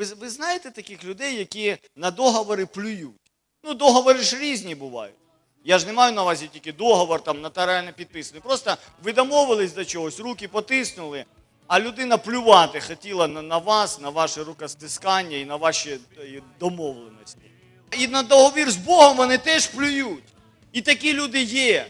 Ви, ви знаєте таких людей, які на договори плюють? Ну, договори ж різні бувають. Я ж не маю на увазі тільки договор, там нотаріально підписаний. Просто ви домовились до чогось, руки потиснули, а людина плювати хотіла на, на вас, на ваше рукостискання і на ваші е, домовленості. І на договір з Богом вони теж плюють. І такі люди є.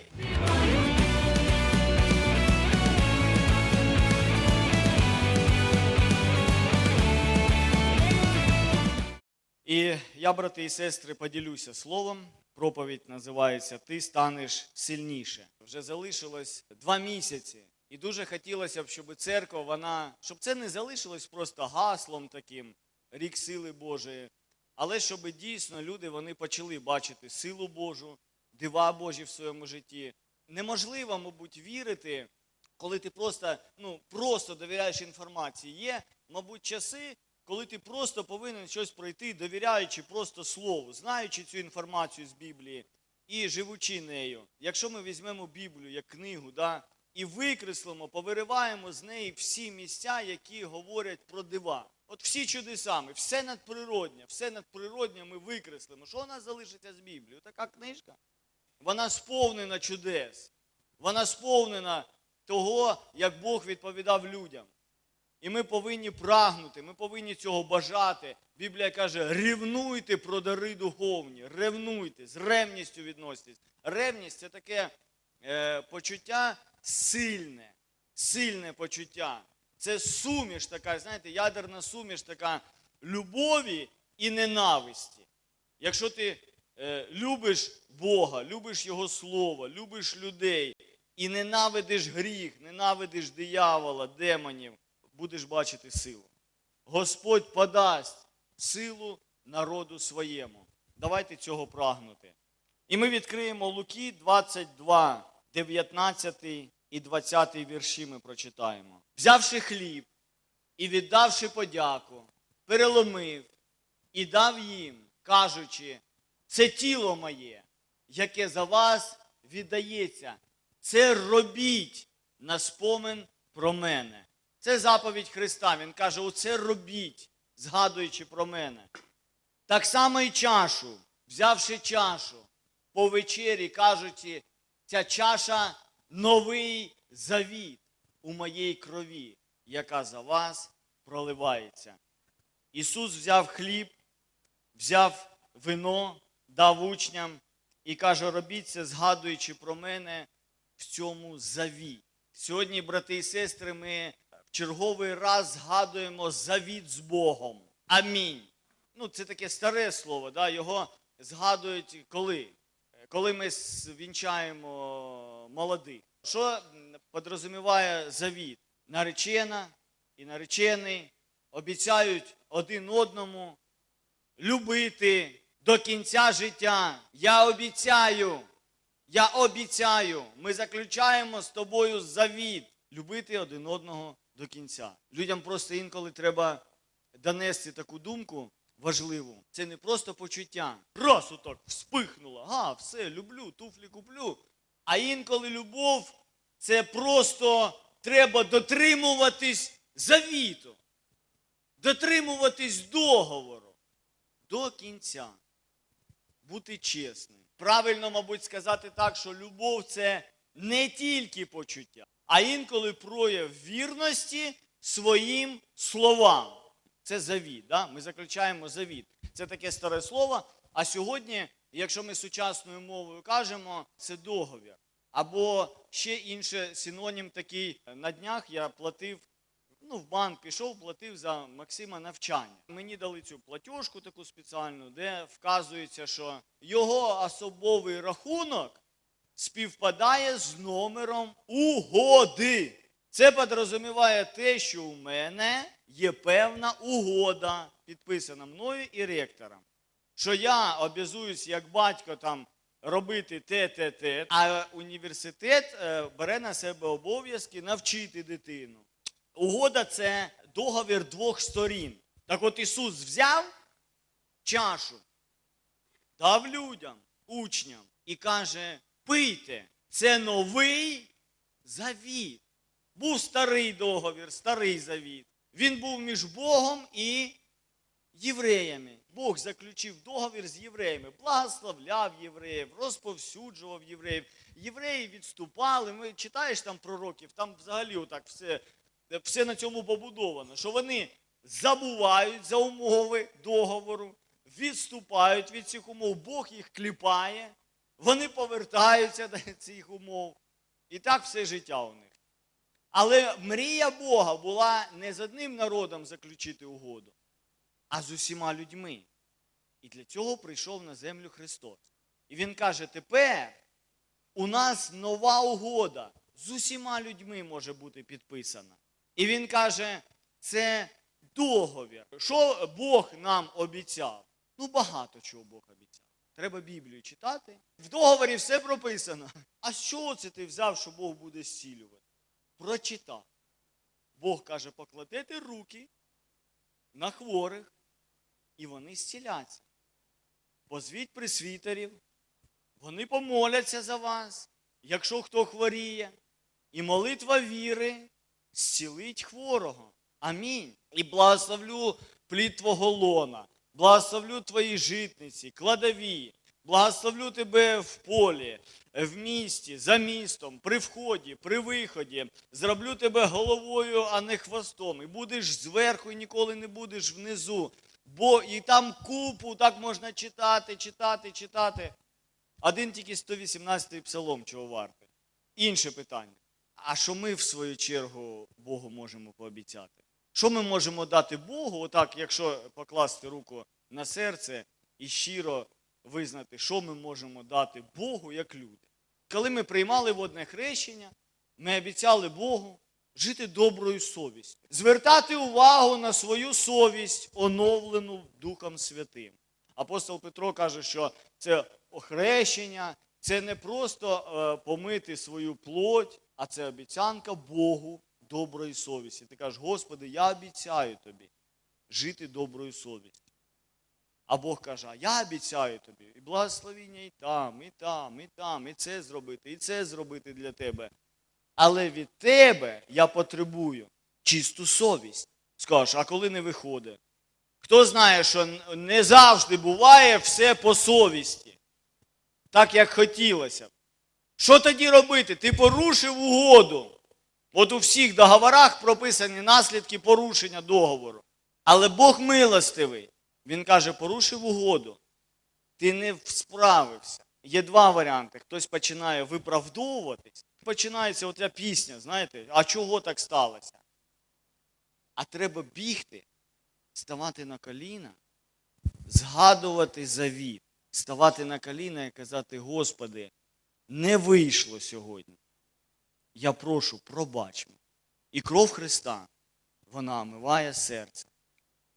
І я, брати і сестри, поділюся словом. Проповідь називається Ти станеш сильніше. Вже залишилось два місяці. І дуже хотілося б, щоб церква, вона, щоб це не залишилось просто гаслом таким, рік сили Божої, але щоб дійсно люди вони почали бачити силу Божу, дива Божі в своєму житті. Неможливо, мабуть, вірити, коли ти просто, ну, просто довіряєш інформації. Є, мабуть, часи, коли ти просто повинен щось пройти, довіряючи просто слову, знаючи цю інформацію з Біблії і живучи нею. Якщо ми візьмемо Біблію як книгу, да, і викреслимо, повириваємо з неї всі місця, які говорять про дива. От всі чудесами, все надприроднє, все надприроднє ми викреслимо. Що у нас залишиться з Біблією? Така книжка. Вона сповнена чудес. Вона сповнена того, як Бог відповідав людям. І ми повинні прагнути, ми повинні цього бажати. Біблія каже: ревнуйте про дари духовні, ревнуйте, з ревністю відноситесь. Ревність це таке е, почуття сильне, сильне почуття. Це суміш така, знаєте, ядерна суміш така любові і ненависті. Якщо ти е, любиш Бога, любиш Його Слово, любиш людей і ненавидиш гріх, ненавидиш диявола, демонів, будеш бачити силу. Господь подасть силу народу своєму. Давайте цього прагнути. І ми відкриємо Луки 22, 19 і 20 вірші ми прочитаємо. Взявши хліб і віддавши подяку, переломив і дав їм, кажучи, це тіло моє, яке за вас віддається. Це робіть на спомин про мене. Це заповідь Христа. Він каже: оце робіть, згадуючи про мене. Так само і чашу, взявши чашу по вечері, кажучи, ця чаша новий завіт у моїй крові, яка за вас проливається. Ісус взяв хліб, взяв вино, дав учням і каже: робіть це, згадуючи про мене в цьому завіт. Сьогодні, брати і сестри, ми черговий раз згадуємо завіт з Богом. Амінь. Ну, це таке старе слово, да? його згадують коли? Коли ми вінчаємо молодих. Що подрозуміває завіт? Наречена і наречений обіцяють один одному любити до кінця життя. Я обіцяю, я обіцяю, ми заключаємо з тобою завіт любити один одного до кінця. Людям просто інколи треба донести таку думку важливу. Це не просто почуття. Раз отак вспихнуло, га, все, люблю, туфлі куплю. А інколи любов це просто треба дотримуватись завіту, дотримуватись договору до кінця бути чесним. Правильно, мабуть, сказати так, що любов це не тільки почуття, а інколи прояв вірності своїм словам. Це завіт. Да? Ми заключаємо завіт. Це таке старе слово. А сьогодні, якщо ми сучасною мовою кажемо, це договір. Або ще інше синонім такий. На днях я платив ну, в банк пішов, платив за Максима навчання. Мені дали цю платіжку таку спеціальну, де вказується, що його особовий рахунок співпадає з номером угоди. Це підрозуміває те, що у мене є певна угода, підписана мною і ректором. Що я обязуюсь як батько там робити те, те, те, а університет е, бере на себе обов'язки навчити дитину. Угода це договір двох сторін. Так от Ісус взяв чашу, дав людям, учням і каже: пийте, це новий завіт. Був старий договір, старий завіт. Він був між Богом і євреями. Бог заключив договір з євреями, благословляв євреїв, розповсюджував євреїв. Євреї відступали. Ми читаєш там пророків, там взагалі отак все, все на цьому побудовано, що вони забувають за умови договору, відступають від цих умов, Бог їх кліпає, вони повертаються до цих умов. І так все життя у них. Але мрія Бога була не з одним народом заключити угоду, а з усіма людьми. І для цього прийшов на землю Христос. І Він каже: тепер у нас нова угода з усіма людьми може бути підписана. І він каже, це договір. Що Бог нам обіцяв? Ну, багато чого Бог обіцяв. Треба Біблію читати. В договорі все прописано. А чого це ти взяв, що Бог буде зцілювати? Прочитав. Бог каже, покладете руки на хворих, і вони зціляться. Позвіть присвітерів, вони помоляться за вас, якщо хто хворіє, і молитва віри зцілить хворого. Амінь. І благословлю плід твого лона, благословлю твої житниці, кладові, благословлю тебе в полі, в місті, за містом, при вході, при виході. Зроблю тебе головою, а не хвостом. І будеш зверху і ніколи не будеш внизу. Бо і там купу так можна читати, читати, читати. Один тільки 118-й псалом чого вартий. Інше питання. А що ми, в свою чергу, Богу можемо пообіцяти? Що ми можемо дати Богу, отак, якщо покласти руку на серце і щиро визнати, що ми можемо дати Богу як люди? Коли ми приймали водне хрещення, ми обіцяли Богу жити доброю совістю, звертати увагу на свою совість, оновлену Духом Святим. Апостол Петро каже, що це охрещення, це не просто е, помити свою плоть, а це обіцянка Богу доброї совісті. Ти кажеш, Господи, я обіцяю тобі жити доброю совістю. А Бог каже, а я обіцяю тобі і благословіння і там, і там, і там, і це зробити, і це зробити для тебе. Але від тебе я потребую чисту совість. Скажеш, а коли не виходить? Хто знає, що не завжди буває все по совісті, так як хотілося б. Що тоді робити? Ти порушив угоду. От у всіх договорах прописані наслідки порушення договору. Але Бог милостивий. Він каже, порушив угоду. Ти не справився. Є два варіанти. Хтось починає виправдовуватись, починається оця пісня, знаєте, а чого так сталося? А треба бігти, ставати на коліна, згадувати завіт, ставати на коліна і казати, Господи, не вийшло сьогодні. Я прошу, пробач мене. І кров Христа, вона омиває серце.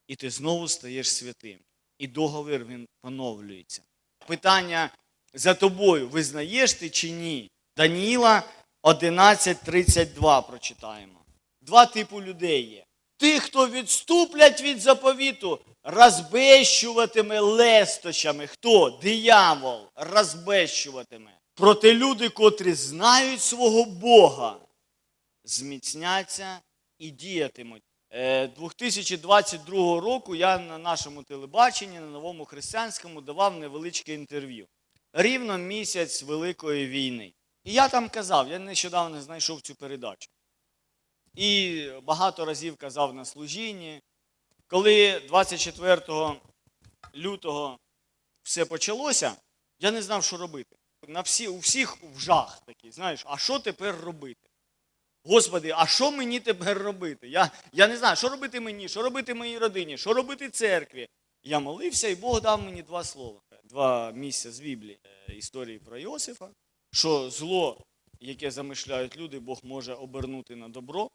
І ти знову стаєш святим. І договір він поновлюється. Питання за тобою, визнаєш ти чи ні? Даніла 11.32 прочитаємо. Два типу людей є. Тих, хто відступлять від заповіту, розбещуватиме лестощами. Хто? Диявол розбещуватиме. Проте люди, котрі знають свого Бога, зміцняться і діятимуть. Е, 2022 року я на нашому телебаченні, на новому християнському, давав невеличке інтерв'ю. Рівно місяць Великої війни. І я там казав, я нещодавно знайшов цю передачу. І багато разів казав на служінні, коли 24 лютого все почалося, я не знав, що робити. На всі, у всіх в жах такий, знаєш, а що тепер робити? Господи, а що мені тепер робити? Я, я не знаю, що робити мені, що робити моїй родині, що робити церкві. Я молився, і Бог дав мені два слова, два місця з Біблії Е, історії про Йосифа, що зло, яке замишляють люди, Бог може обернути на добро.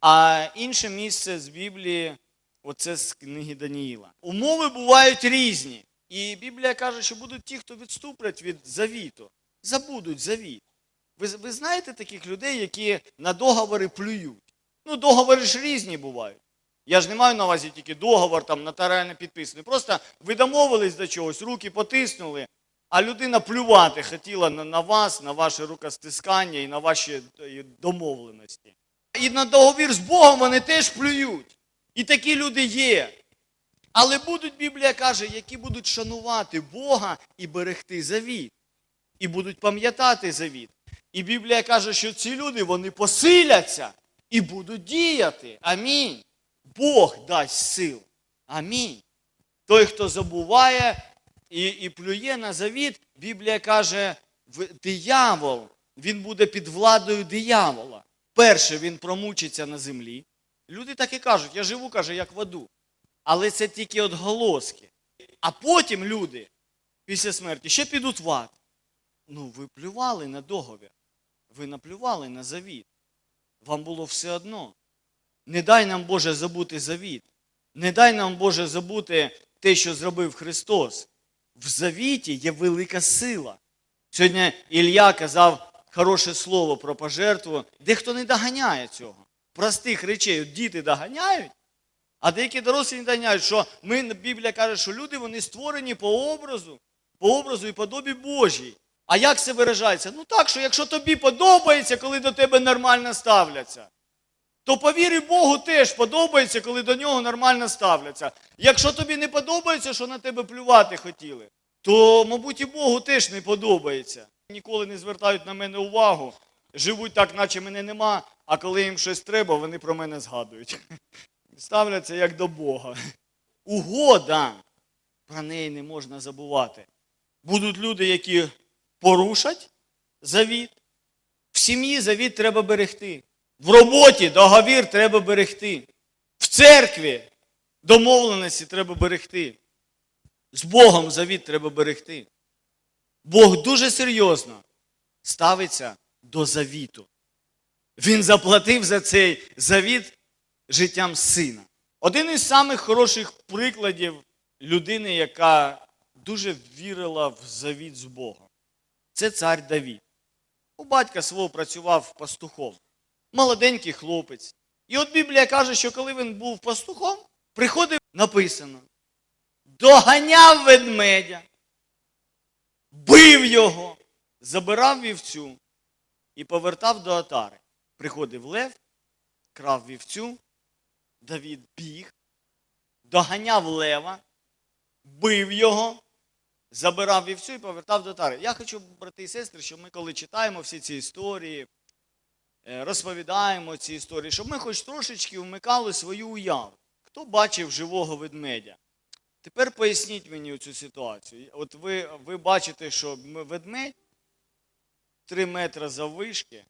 А інше місце з Біблії оце з книги Даніїла. Умови бувають різні. І Біблія каже, що будуть ті, хто відступлять від завіту, забудуть завіт. Ви, ви знаєте таких людей, які на договори плюють? Ну, договори ж різні бувають. Я ж не маю на увазі тільки договор, там нотаріально підписаний. Просто ви домовились до чогось, руки потиснули, а людина плювати хотіла на, на вас, на ваше рукостискання і на ваші е, домовленості. І на договір з Богом вони теж плюють. І такі люди є. Але будуть, Біблія каже, які будуть шанувати Бога і берегти завіт. І будуть пам'ятати завіт. І Біблія каже, що ці люди вони посиляться і будуть діяти. Амінь. Бог дасть сил. Амінь. Той, хто забуває і, і плює на завіт, Біблія каже, диявол, він буде під владою диявола. Перше, він промучиться на землі. Люди так і кажуть, я живу, каже, як в аду. Але це тільки отголоски. А потім люди після смерті ще підуть в ад. Ну, ви плювали на договір. Ви наплювали на завіт. Вам було все одно. Не дай нам, Боже, забути завіт. Не дай нам, Боже, забути те, що зробив Христос. В завіті є велика сила. Сьогодні Ілля казав хороше слово про пожертву. Дехто не доганяє цього. Простих речей. Діти доганяють, а деякі дорослі не доганяють, що ми, Біблія каже, що люди вони створені по образу, по образу і подобі Божій. А як це виражається? Ну так, що якщо тобі подобається, коли до тебе нормально ставляться, то повірі Богу теж подобається, коли до нього нормально ставляться. Якщо тобі не подобається, що на тебе плювати хотіли, то, мабуть, і Богу теж не подобається. Ніколи не звертають на мене увагу, живуть так, наче мене нема, а коли їм щось треба, вони про мене згадують. Ставляться як до Бога. Угода. Про неї не можна забувати. Будуть люди, які порушать завіт. В сім'ї завіт треба берегти. В роботі договір треба берегти. В церкві домовленості треба берегти. З Богом завіт треба берегти. Бог дуже серйозно ставиться до завіту. Він заплатив за цей завіт життям сина. Один із самих хороших прикладів людини, яка дуже вірила в завіт з Богом. Це цар Давід. У батька свого працював пастухом. Молоденький хлопець. І от Біблія каже, що коли він був пастухом, приходив написано: доганяв ведмедя, бив його, забирав вівцю і повертав до отари. Приходив лев, крав вівцю, Давід біг, доганяв лева, бив його, забирав вівцю і повертав до тари. Я хочу, брати і сестри, щоб ми, коли читаємо всі ці історії, е, розповідаємо ці історії, щоб ми хоч трошечки вмикали свою уяву. Хто бачив живого ведмедя? Тепер поясніть мені цю ситуацію. От ви, ви бачите, що ведмедь 3 метри заввишки,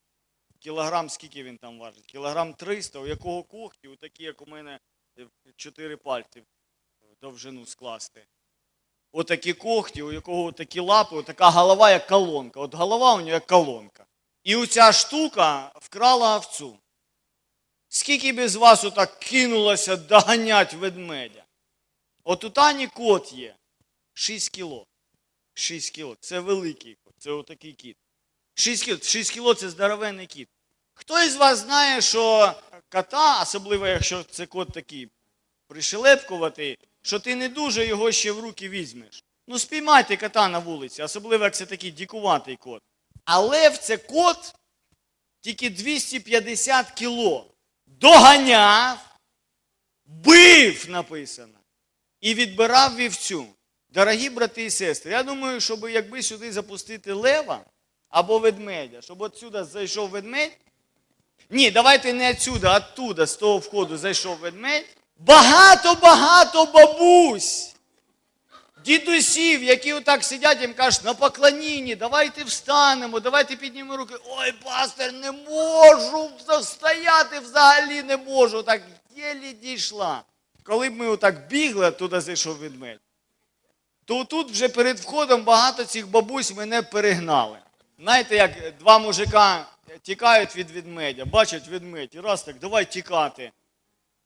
кілограм, скільки він там важить? Кілограм 300, у якого когті, у такі, як у мене, 4 пальці в довжину скласти. Отакі когті, у якого такі лапи, така голова, як колонка. От голова у нього як колонка. І оця штука вкрала овцю. Скільки б з вас отак кинулося доганять ведмедя? От у Тані кот є 6 кіло. 6 кіло. Це великий кот, це отакий кіт. 6 кіло, 6 кіло це здоровенний кіт. Хто із вас знає, що кота, особливо якщо це кот такий пришелепкуватий, що ти не дуже його ще в руки візьмеш. Ну, спіймайте кота на вулиці, особливо як це такий дікуватий кот. А лев це кот тільки 250 кіло. Доганяв, бив, написано, і відбирав вівцю. Дорогі брати і сестри, я думаю, щоб якби сюди запустити лева або ведмедя, щоб отсюди зайшов ведмедь. Ні, давайте не отсюди, а оттуда, з того входу зайшов ведмедь. Багато-багато бабусь, дідусів, які отак сидять, їм кажуть, на поклонінні, давайте встанемо, давайте піднімемо руки. Ой, пастор, не можу стояти взагалі не можу. Так єлі дійшла. Коли б ми отак бігли, туди зайшов ведмедь, то тут вже перед входом багато цих бабусь мене перегнали. Знаєте, як два мужика тікають від ведмедя, бачать ведмедь, і раз так, давай тікати.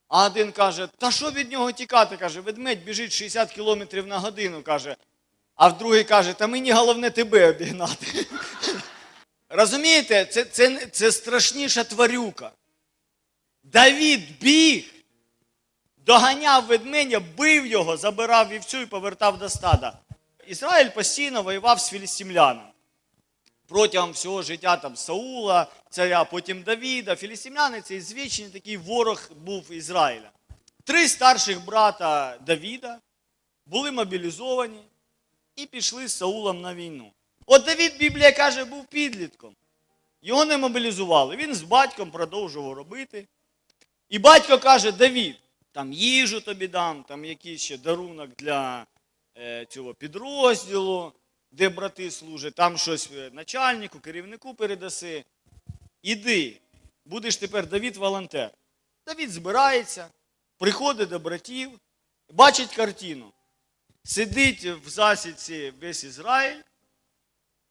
А один каже, та що від нього тікати? каже, ведмедь біжить 60 кілометрів на годину, каже. А в другий каже, та мені головне тебе обігнати. Розумієте, це, це, це страшніша тварюка. Давід біг, доганяв ведмедя, бив його, забирав вівцю і повертав до стада. Ізраїль постійно воював з філістимлянами. Протягом всього життя там Саула, царя, потім Давіда, філістимляни це звичний такий ворог був Ізраїля. Три старших брата Давіда були мобілізовані і пішли з Саулом на війну. От Давід, Біблія каже, був підлітком. Його не мобілізували. Він з батьком продовжував робити. І батько каже: Давід, там їжу тобі дам, там якийсь ще дарунок для е, цього підрозділу, де брати служать, там щось е, начальнику, керівнику передаси. Іди, будеш тепер Давід волонтер. Давід збирається, приходить до братів, бачить картину. Сидить в засідці весь Ізраїль,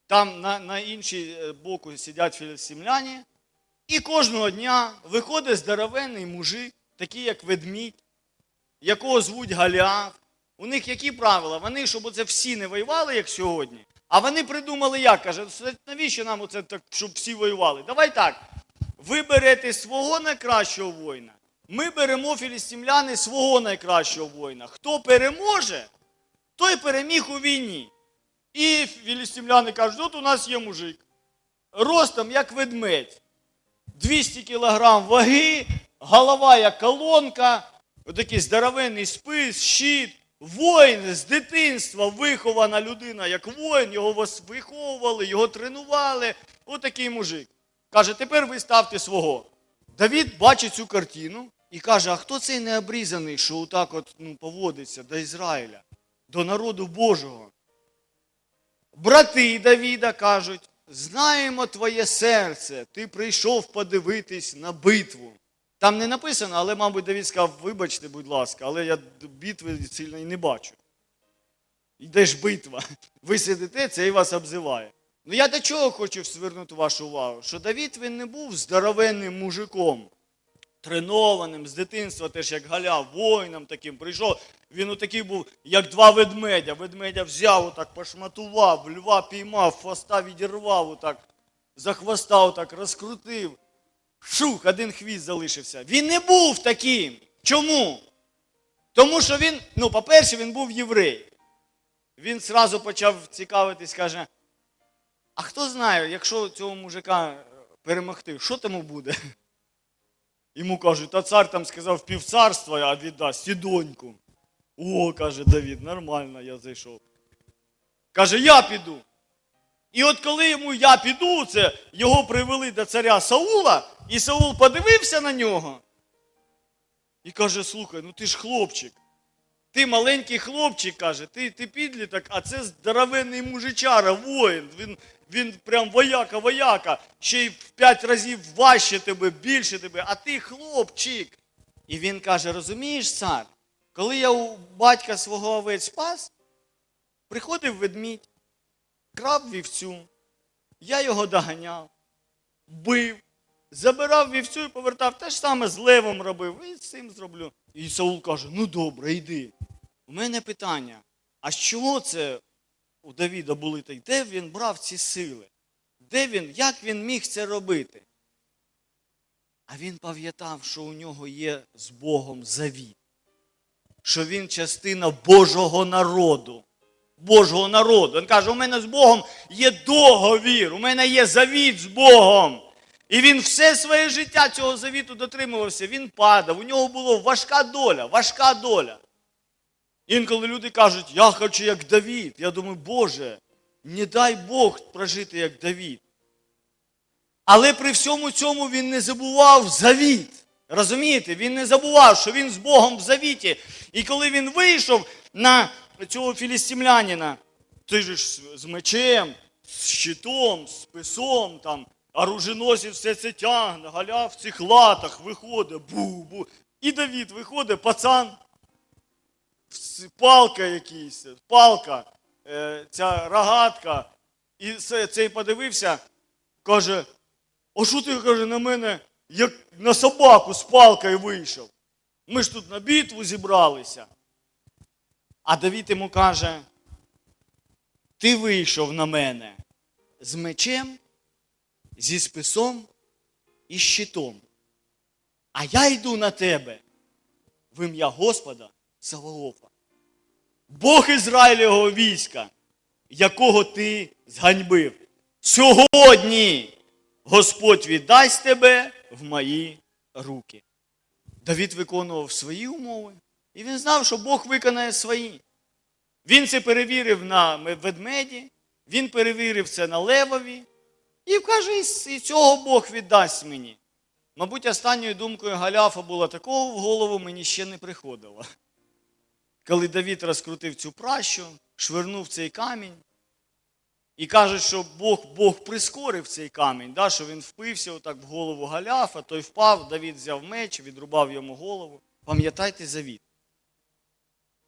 там на, на іншій е, боку сидять філістимляні, і кожного дня виходить здоровенний мужик, такий як ведмідь, якого звуть Галіаф. У них які правила? Вони, щоб оце всі не воювали, як сьогодні. А вони придумали як? Каже, навіщо нам оце так, щоб всі воювали? Давай так. Ви берете свого найкращого воїна. Ми беремо філістимляни свого найкращого воїна. Хто переможе, той переміг у війні. І філістимляни кажуть, от у нас є мужик. Ростом як ведмедь. 200 кілограм ваги, голова як колонка, отакий здоровенний спис, щит. Воїн з дитинства вихована людина, як воїн, його виховували, його тренували. Отакий мужик. Каже, тепер ви ставте свого. Давід бачить цю картину і каже: а хто цей необрізаний, що отак от ну, поводиться до Ізраїля, до народу Божого? Брати Давіда кажуть, знаємо твоє серце, ти прийшов подивитись на битву. Там не написано, але, мабуть, Давід сказав, вибачте, будь ласка, але я битви сильно і не бачу. Йде ж битва. Ви сидите, це і вас обзиває. Ну я до чого хочу звернути вашу увагу? Що Давід він не був здоровенним мужиком, тренованим з дитинства, теж як галя, воїном таким прийшов. Він отакий був, як два ведмедя. Ведмедя взяв, отак пошматував, льва піймав, хвоста відірвав, отак, за хвоста отак розкрутив. Шух, один хвіст залишився. Він не був таким. Чому? Тому що він, ну, по-перше, він був єврей. Він зразу почав цікавитись, каже, а хто знає, якщо цього мужика перемогти, що тому буде? Йому кажуть, та цар там сказав півцарства, а віддасть доньку. О, каже Давід, нормально, я зайшов. Каже, я піду. І от коли йому я піду, це його привели до царя Саула, і Саул подивився на нього і каже: слухай, ну ти ж хлопчик. Ти маленький хлопчик, каже, ти, ти підліток, а це здоровенний мужичара, воїн. Він, він прям вояка, вояка, ще й в п'ять разів важче тебе, більше тебе, а ти хлопчик. І він каже: розумієш, цар, коли я у батька свого овець спас, приходив ведмідь, крав вівцю, я його доганяв, бив, забирав вівцю і повертав. Те ж саме з левом робив. І з цим зроблю. І Саул каже: ну добре, йди. У мене питання: а з чого це у Давіда були так? Де він брав ці сили? Де він, як він міг це робити? А він пам'ятав, що у нього є з Богом завіт, що він частина Божого народу. Божого народу. Він каже, у мене з Богом є договір, у мене є завіт з Богом. І він все своє життя цього завіту дотримувався, він падав, у нього була важка доля, важка доля. Інколи люди кажуть, я хочу як Давід. Я думаю, Боже, не дай Бог прожити як Давід. Але при всьому цьому він не забував завіт. Розумієте? Він не забував, що він з Богом в завіті. І коли він вийшов на цього філістимлянина, ти ж з- мечем, з щитом, з писом, там, оруженосець все це тягне, галя в цих латах виходить, бу-бу. І Давід виходить, пацан, палка якийсь, палка, е, ця рогатка. І цей подивився, каже, а що ти каже на мене, як на собаку з палкою вийшов? Ми ж тут на битву зібралися. А Давід йому каже: ти вийшов на мене з мечем, зі списом і щитом. А я йду на тебе в ім'я Господа Саваофа. Бог Ізраїлевого війська, якого ти зганьбив. Сьогодні Господь віддасть тебе в мої руки. Давід виконував свої умови, і він знав, що Бог виконає свої. Він це перевірив на ведмеді, він перевірив це на левові, і каже, і цього Бог віддасть мені. Мабуть, останньою думкою Галяфа було такого в голову мені ще не приходило. Коли Давід розкрутив цю пращу, швирнув цей камінь, і каже, що Бог Бог прискорив цей камінь, да, що він впився отак в голову Галяфа, той впав, Давід взяв меч, відрубав йому голову. Пам'ятайте завіт.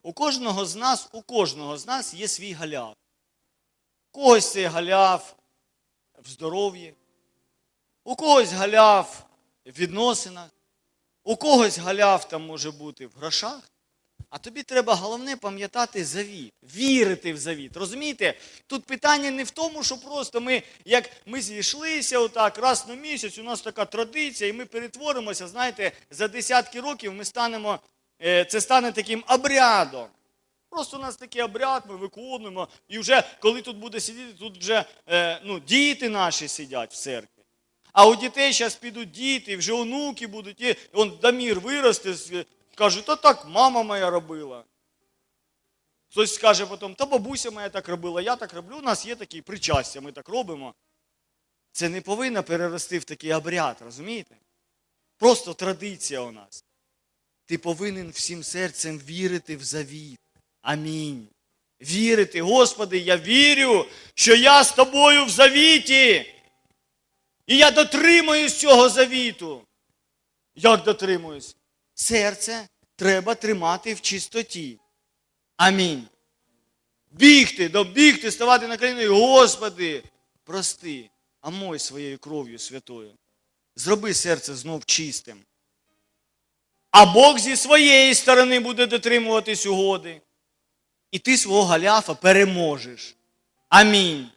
У кожного з нас, у кожного з нас є свій галяв. У когось цей галяв в здоров'ї, у когось галяв в відносинах, у когось галяв там може бути в грошах. А тобі треба головне пам'ятати завіт, вірити в завіт. Розумієте? Тут питання не в тому, що просто ми, як ми зійшлися отак, раз на місяць, у нас така традиція, і ми перетворимося, знаєте, за десятки років ми станемо, е, це стане таким обрядом. Просто у нас такий обряд, ми виконуємо. І вже коли тут буде сидіти, тут вже е, ну, діти наші сидять в церкві. А у дітей зараз підуть діти, вже онуки будуть, і он Дамір виросте, каже, та так мама моя робила. Хтось скаже потім, та бабуся моя так робила, я так роблю. У нас є такі причастя, ми так робимо. Це не повинно перерости в такий обряд, розумієте? Просто традиція у нас. Ти повинен всім серцем вірити в завіт. Амінь. Вірити, Господи, я вірю, що я з тобою в завіті. І я дотримуюсь цього завіту. Як дотримуюсь? Серце треба тримати в чистоті. Амінь. Бігти, добігти, ставати на коліна Господи, прости, омой своєю кров'ю святою. Зроби серце знов чистим. А Бог зі своєї сторони буде дотримуватись угоди. І ти свого Галяфа переможеш. Амінь.